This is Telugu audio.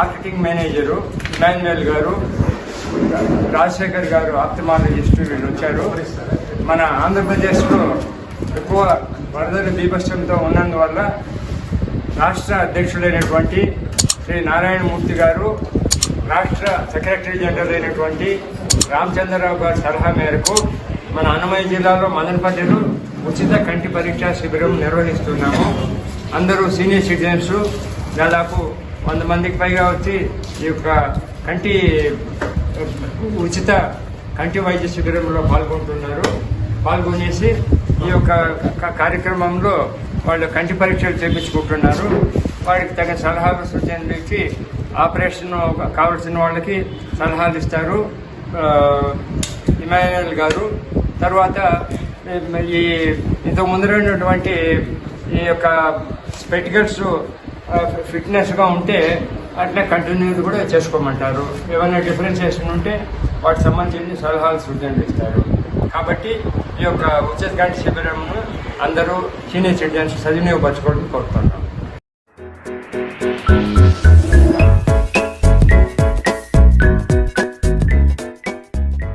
మార్కెటింగ్ మేనేజరు ఇమాన్యుయల్ గారు రాజశేఖర్ గారు ఆప్తమాలజిస్టు వీళ్ళు వచ్చారు. మన ఆంధ్రప్రదేశ్లో ఎక్కువ వరదల బీభత్సంతో ఉన్నందువల్ల రాష్ట్ర అధ్యక్షుడైనటువంటి శ్రీ నారాయణమూర్తి గారు రాష్ట్ర సెక్రటరీ జనరల్ అయినటువంటి రామచంద్రరావు గారి సలహా మేరకు మన అన్నమయ్య జిల్లాలో మదనపల్లిలో ఉచిత కంటి పరీక్షా శిబిరం నిర్వహిస్తున్నాము. అందరూ సీనియర్ సిటిజన్స్ దాదాపు వంద మందికి పైగా వచ్చి ఈ యొక్క కంటి ఉచిత కంటి వైద్య శిబిరంలో పాల్గొంటున్నారు. పాల్గొనేసి ఈ యొక్క కార్యక్రమంలో వాళ్ళు కంటి పరీక్షలు చేయించుకుంటున్నారు వారికి తగిన సలహాలు సూచనలు ఇచ్చి ఆపరేషన్ కావలసిన వాళ్ళకి సలహాలు ఇస్తారు. ఆ, ఇమాన్యుయల్ గారు. తర్వాత ఈ ఇంతకు ముందు ఉన్నటువంటి ఈ యొక్క స్పెటికల్స్ ఫిట్నెస్గా ఉంటే అట్లా కంటిన్యూ కూడా చేసుకోమంటారు. ఏమైనా డిఫరెన్సియేషన్ ఉంటే వాటికి సంబంధించిన సలహాలు సూచనలు ఇస్తారు. కాబట్టి ఈ యొక్క ఉచిత గంట శిబిరంను అందరూ సీనియర్ సిటిజన్స్ సద్వినియోగపరచుకోవడం కోరుతున్నాం